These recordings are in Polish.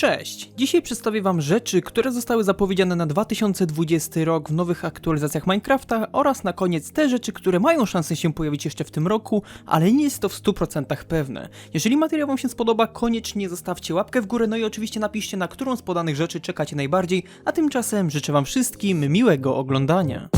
Cześć! Dzisiaj przedstawię Wam rzeczy, które zostały zapowiedziane na 2020 rok w nowych aktualizacjach Minecrafta oraz na koniec te rzeczy, które mają szansę się pojawić jeszcze w tym roku, ale nie jest to w 100% pewne. Jeżeli materiał Wam się spodoba, koniecznie zostawcie łapkę w górę, no i oczywiście napiszcie na którą z podanych rzeczy czekacie najbardziej, a tymczasem życzę Wam wszystkim miłego oglądania.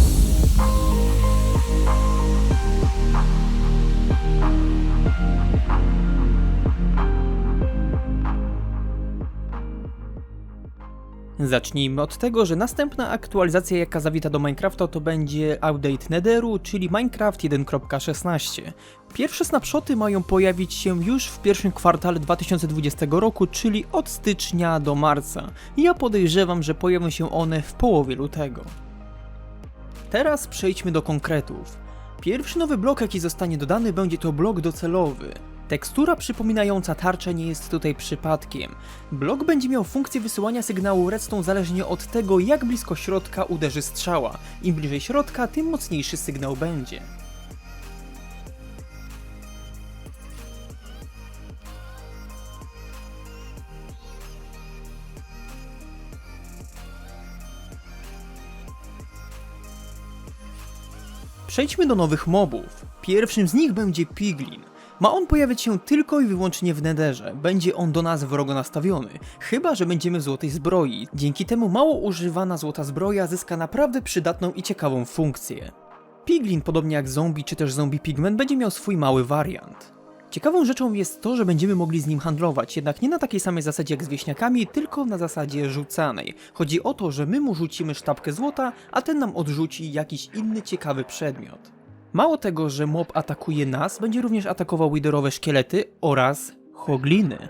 Zacznijmy od tego, że następna aktualizacja jaka zawita do Minecrafta to będzie update Netheru, czyli Minecraft 1.16. Pierwsze snapshoty mają pojawić się już w pierwszym kwartale 2020 roku, czyli od stycznia do marca. Ja podejrzewam, że pojawią się one w połowie lutego. Teraz przejdźmy do konkretów. Pierwszy nowy blok, jaki zostanie dodany, będzie to blok docelowy. Tekstura przypominająca tarczę nie jest tutaj przypadkiem. Blok będzie miał funkcję wysyłania sygnału redstone zależnie od tego, jak blisko środka uderzy strzała. Im bliżej środka, tym mocniejszy sygnał będzie. Przejdźmy do nowych mobów. Pierwszym z nich będzie Piglin. Ma on pojawiać się tylko i wyłącznie w Netherze. Będzie on do nas wrogo nastawiony, chyba że będziemy w złotej zbroi. Dzięki temu mało używana złota zbroja zyska naprawdę przydatną i ciekawą funkcję. Piglin, podobnie jak zombie czy też zombie pigment, będzie miał swój mały wariant. Ciekawą rzeczą jest to, że będziemy mogli z nim handlować, jednak nie na takiej samej zasadzie jak z wieśniakami, tylko na zasadzie rzucanej. Chodzi o to, że my mu rzucimy sztabkę złota, a ten nam odrzuci jakiś inny ciekawy przedmiot. Mało tego, że mob atakuje nas, będzie również atakował widerowe szkielety oraz hogliny.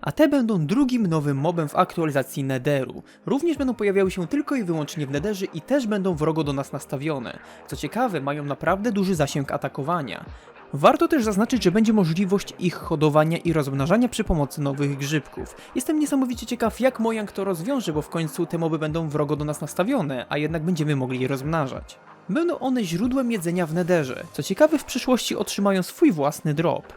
A te będą drugim nowym mobem w aktualizacji Netheru. Również będą pojawiały się tylko i wyłącznie w Netherze i też będą wrogo do nas nastawione. Co ciekawe, mają naprawdę duży zasięg atakowania. Warto też zaznaczyć, że będzie możliwość ich hodowania i rozmnażania przy pomocy nowych grzybków. Jestem niesamowicie ciekaw, jak Mojang to rozwiąże, bo w końcu te moby będą wrogo do nas nastawione, a jednak będziemy mogli je rozmnażać. Będą one źródłem jedzenia w Netherze. Co ciekawe, w przyszłości otrzymają swój własny drop.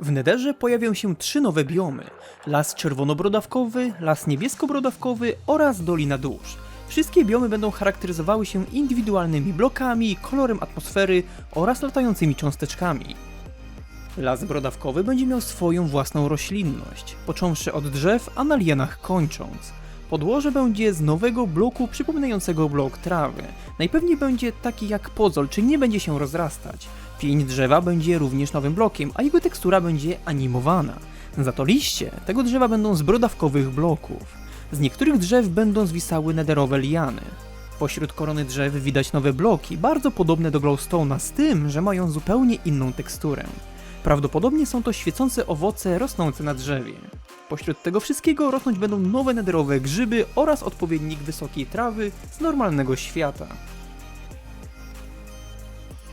W Netherze pojawią się trzy nowe biomy: las czerwonobrodawkowy, las niebieskobrodawkowy oraz Dolina Dusz. Wszystkie biomy będą charakteryzowały się indywidualnymi blokami, kolorem atmosfery oraz latającymi cząsteczkami. Las brodawkowy będzie miał swoją własną roślinność, począwszy od drzew, a na lianach kończąc. Podłoże będzie z nowego bloku przypominającego blok trawy. Najpewniej będzie taki jak pozol, czyli nie będzie się rozrastać. Pień drzewa będzie również nowym blokiem, a jego tekstura będzie animowana. Za to liście tego drzewa będą z brodawkowych bloków. Z niektórych drzew będą zwisały nederowe liany. Pośród korony drzew widać nowe bloki, bardzo podobne do glowstone'a, z tym, że mają zupełnie inną teksturę. Prawdopodobnie są to świecące owoce rosnące na drzewie. Pośród tego wszystkiego rosnąć będą nowe nederowe grzyby oraz odpowiednik wysokiej trawy z normalnego świata.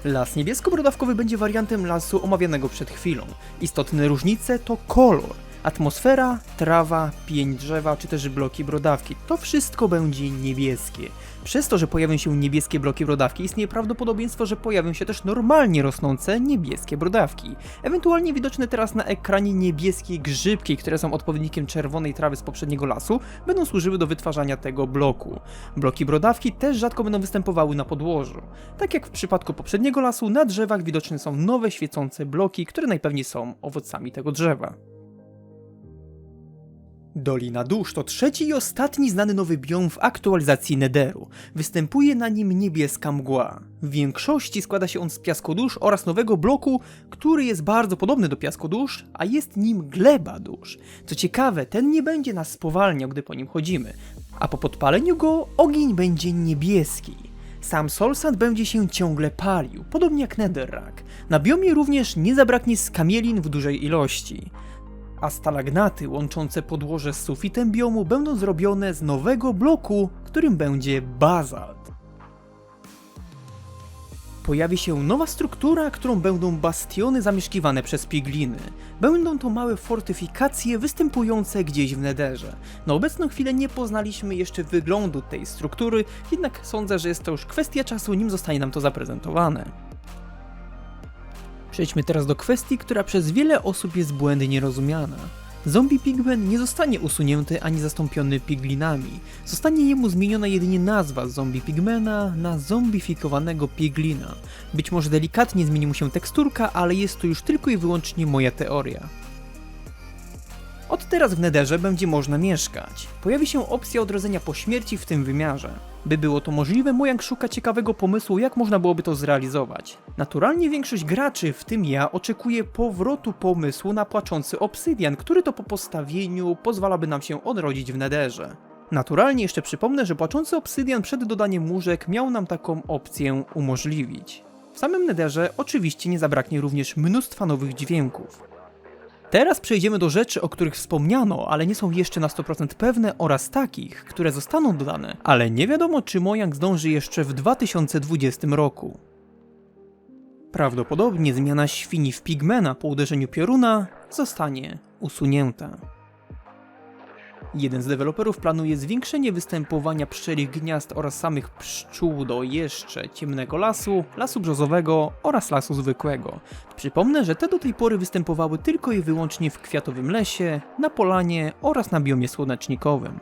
Las niebiesko-brodawkowy będzie wariantem lasu omawianego przed chwilą. Istotne różnice to kolor. Atmosfera, trawa, pień drzewa czy też bloki brodawki to wszystko będzie niebieskie. Przez to, że pojawią się niebieskie bloki brodawki, istnieje prawdopodobieństwo, że pojawią się też normalnie rosnące niebieskie brodawki. Ewentualnie widoczne teraz na ekranie niebieskie grzybki, które są odpowiednikiem czerwonej trawy z poprzedniego lasu, będą służyły do wytwarzania tego bloku. Bloki brodawki też rzadko będą występowały na podłożu. Tak jak w przypadku poprzedniego lasu, na drzewach widoczne są nowe świecące bloki, które najpewniej są owocami tego drzewa. Dolina Dusz to trzeci i ostatni znany nowy biom w aktualizacji Netheru. Występuje na nim niebieska mgła. W większości składa się on z piaskodusz oraz nowego bloku, który jest bardzo podobny do piaskodusz, a jest nim gleba dusz. Co ciekawe, ten nie będzie nas spowalniał, gdy po nim chodzimy, a po podpaleniu go ogień będzie niebieski. Sam Solsand będzie się ciągle palił, podobnie jak Netherrack. Na biomie również nie zabraknie skamielin w dużej ilości a stalagnaty łączące podłoże z sufitem biomu będą zrobione z nowego bloku, którym będzie bazalt. Pojawi się nowa struktura, którą będą bastiony zamieszkiwane przez pigliny. Będą to małe fortyfikacje występujące gdzieś w nederze. Na obecną chwilę nie poznaliśmy jeszcze wyglądu tej struktury, jednak sądzę, że jest to już kwestia czasu, nim zostanie nam to zaprezentowane. Przejdźmy teraz do kwestii, która przez wiele osób jest błędnie rozumiana. Zombie Pigman nie zostanie usunięty ani zastąpiony piglinami. Zostanie jemu zmieniona jedynie nazwa Zombie Pigmana na zombifikowanego piglina. Być może delikatnie zmieni mu się teksturka, ale jest to już tylko i wyłącznie moja teoria. Od teraz w Nederze będzie można mieszkać. Pojawi się opcja odrodzenia po śmierci w tym wymiarze. By było to możliwe, Mojang szuka ciekawego pomysłu, jak można byłoby to zrealizować. Naturalnie większość graczy, w tym ja, oczekuje powrotu pomysłu na płaczący obsydian, który to po postawieniu pozwalaby nam się odrodzić w Nederze. Naturalnie jeszcze przypomnę, że płaczący obsydian przed dodaniem łóżek miał nam taką opcję umożliwić. W samym Nederze oczywiście nie zabraknie również mnóstwa nowych dźwięków. Teraz przejdziemy do rzeczy, o których wspomniano, ale nie są jeszcze na 100% pewne oraz takich, które zostaną dodane, ale nie wiadomo czy Mojang zdąży jeszcze w 2020 roku. Prawdopodobnie zmiana świni w pigmena po uderzeniu pioruna zostanie usunięta. Jeden z deweloperów planuje zwiększenie występowania pszczelich gniazd oraz samych pszczół do jeszcze ciemnego lasu, lasu brzozowego oraz lasu zwykłego. Przypomnę, że te do tej pory występowały tylko i wyłącznie w kwiatowym lesie, na polanie oraz na biomie słonecznikowym.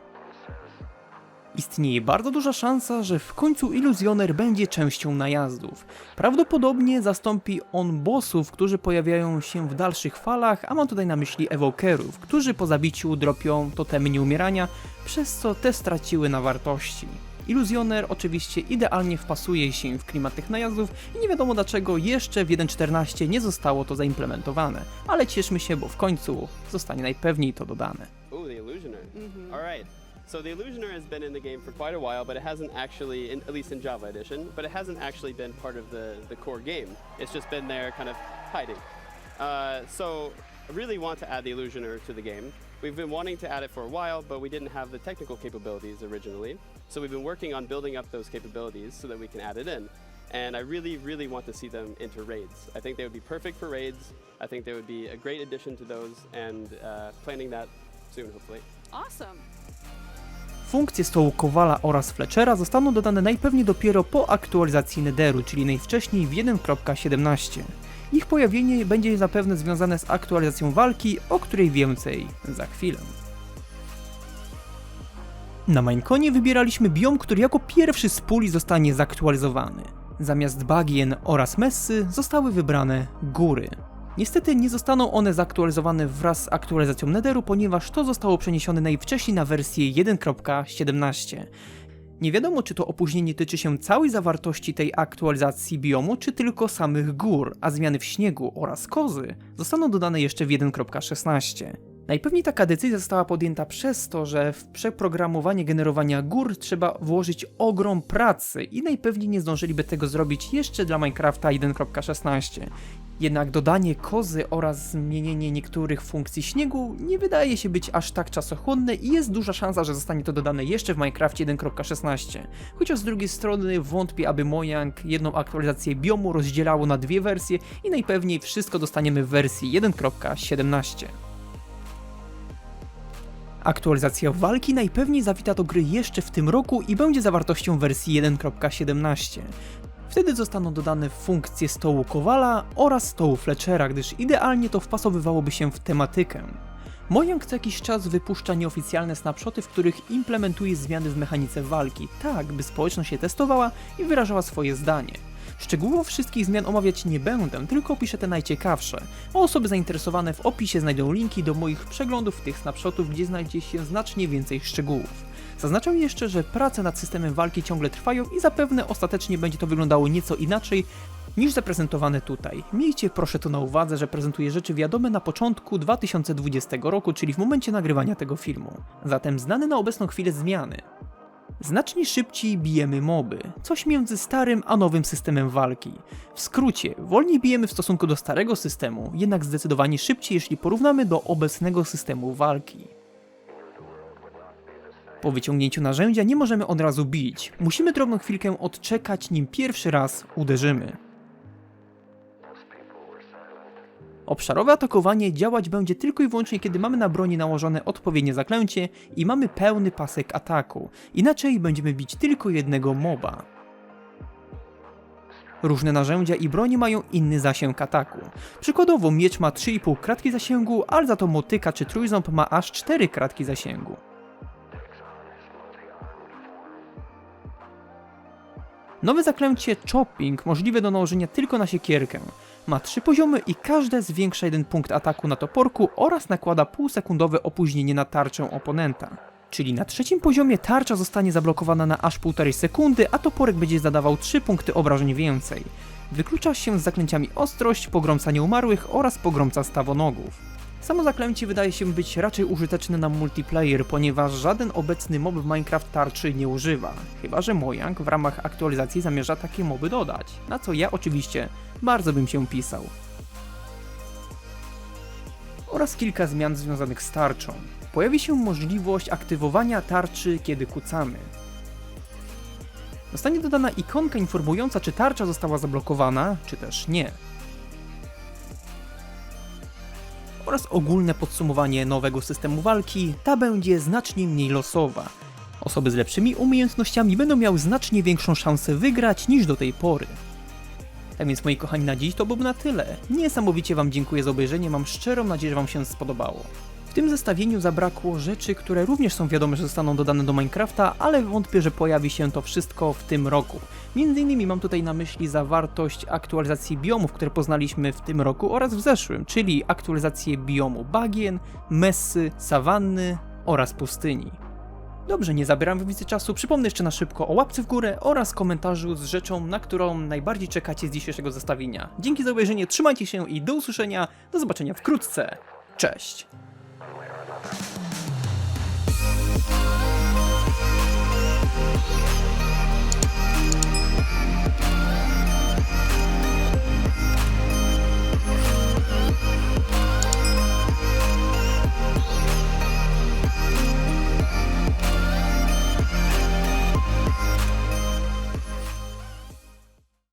Istnieje bardzo duża szansa, że w końcu iluzjoner będzie częścią najazdów. Prawdopodobnie zastąpi on bossów, którzy pojawiają się w dalszych falach, a mam tutaj na myśli evokerów, którzy po zabiciu dropią totemy nieumierania, przez co te straciły na wartości. Iluzjoner oczywiście idealnie wpasuje się w klimat tych najazdów i nie wiadomo dlaczego jeszcze w 1.14 nie zostało to zaimplementowane, ale cieszmy się, bo w końcu zostanie najpewniej to dodane. Ooh, the Illusioner. All right. So the Illusioner has been in the game for quite a while, but it hasn't actually, in, at least in Java Edition, but it hasn't actually been part of the, the core game. It's just been there kind of hiding. Uh, so I really want to add the Illusioner to the game. We've been wanting to add it for a while, but we didn't have the technical capabilities originally. So we've been working on building up those capabilities so that we can add it in. And I really, really want to see them into raids. I think they would be perfect for raids. I think they would be a great addition to those, and uh, planning that soon, hopefully. Awesome. Funkcje stołu Kowala oraz Fletchera zostaną dodane najpewniej dopiero po aktualizacji Netheru, czyli najwcześniej w 1.17. Ich pojawienie będzie zapewne związane z aktualizacją walki, o której więcej za chwilę. Na Mineconie wybieraliśmy biom, który jako pierwszy z puli zostanie zaktualizowany. Zamiast bagien oraz messy zostały wybrane góry. Niestety nie zostaną one zaktualizowane wraz z aktualizacją Netheru, ponieważ to zostało przeniesione najwcześniej na wersję 1.17. Nie wiadomo, czy to opóźnienie tyczy się całej zawartości tej aktualizacji biomu, czy tylko samych gór, a zmiany w śniegu oraz kozy zostaną dodane jeszcze w 1.16. Najpewniej taka decyzja została podjęta przez to, że w przeprogramowanie generowania gór trzeba włożyć ogrom pracy i najpewniej nie zdążyliby tego zrobić jeszcze dla Minecrafta 1.16. Jednak dodanie kozy oraz zmienienie niektórych funkcji śniegu nie wydaje się być aż tak czasochłonne i jest duża szansa, że zostanie to dodane jeszcze w Minecrafcie 1.16. Chociaż z drugiej strony wątpię, aby Mojang jedną aktualizację biomu rozdzielało na dwie wersje i najpewniej wszystko dostaniemy w wersji 1.17. Aktualizacja walki najpewniej zawita do gry jeszcze w tym roku i będzie zawartością wersji 1.17. Wtedy zostaną dodane funkcje stołu Kowala oraz stołu Fletchera, gdyż idealnie to wpasowywałoby się w tematykę. Mojang co jakiś czas wypuszcza nieoficjalne snapshoty, w których implementuje zmiany w mechanice walki, tak by społeczność je testowała i wyrażała swoje zdanie. Szczegółowo wszystkich zmian omawiać nie będę, tylko opiszę te najciekawsze, a osoby zainteresowane w opisie znajdą linki do moich przeglądów tych snapshotów, gdzie znajdzie się znacznie więcej szczegółów. Zaznaczam jeszcze, że prace nad systemem walki ciągle trwają i zapewne ostatecznie będzie to wyglądało nieco inaczej niż zaprezentowane tutaj. Miejcie proszę to na uwadze, że prezentuję rzeczy wiadome na początku 2020 roku, czyli w momencie nagrywania tego filmu. Zatem znane na obecną chwilę zmiany. Znacznie szybciej bijemy moby, coś między starym a nowym systemem walki. W skrócie, wolniej bijemy w stosunku do starego systemu, jednak zdecydowanie szybciej, jeśli porównamy do obecnego systemu walki. Po wyciągnięciu narzędzia nie możemy od razu bić. Musimy drobną chwilkę odczekać, nim pierwszy raz uderzymy. Obszarowe atakowanie działać będzie tylko i wyłącznie, kiedy mamy na broni nałożone odpowiednie zaklęcie i mamy pełny pasek ataku. Inaczej będziemy bić tylko jednego moba. Różne narzędzia i broni mają inny zasięg ataku. Przykładowo miecz ma 3,5 kratki zasięgu, ale za to motyka czy trójząb ma aż 4 kratki zasięgu. Nowe zaklęcie Chopping możliwe do nałożenia tylko na siekierkę. Ma trzy poziomy i każde zwiększa jeden punkt ataku na toporku oraz nakłada półsekundowe opóźnienie na tarczę oponenta. Czyli na trzecim poziomie tarcza zostanie zablokowana na aż 1,5 sekundy, a toporek będzie zadawał 3 punkty obrażeń więcej. Wyklucza się z zaklęciami Ostrość, Pogromca Nieumarłych oraz Pogromca Stawonogów. Samo zaklęcie wydaje się być raczej użyteczne na multiplayer, ponieważ żaden obecny mob w Minecraft tarczy nie używa. Chyba, że Mojang w ramach aktualizacji zamierza takie moby dodać, na co ja oczywiście bardzo bym się pisał. Oraz kilka zmian związanych z tarczą. Pojawi się możliwość aktywowania tarczy, kiedy kucamy. Zostanie dodana ikonka informująca, czy tarcza została zablokowana, czy też nie. Oraz ogólne podsumowanie nowego systemu walki, ta będzie znacznie mniej losowa. Osoby z lepszymi umiejętnościami będą miały znacznie większą szansę wygrać niż do tej pory. Tak więc moi kochani na dziś to byłoby na tyle. Niesamowicie wam dziękuję za obejrzenie, mam szczerą nadzieję, że wam się spodobało. Tym zestawieniu zabrakło rzeczy, które również są wiadome, że zostaną dodane do Minecrafta, ale wątpię, że pojawi się to wszystko w tym roku. Między innymi mam tutaj na myśli zawartość aktualizacji biomów, które poznaliśmy w tym roku oraz w zeszłym, czyli aktualizację biomu bagien, messy, sawanny oraz pustyni. Dobrze, nie zabieram więcej czasu. Przypomnę jeszcze na szybko o łapce w górę oraz komentarzu z rzeczą, na którą najbardziej czekacie z dzisiejszego zestawienia. Dzięki za obejrzenie, trzymajcie się i do usłyszenia. Do zobaczenia wkrótce. Cześć!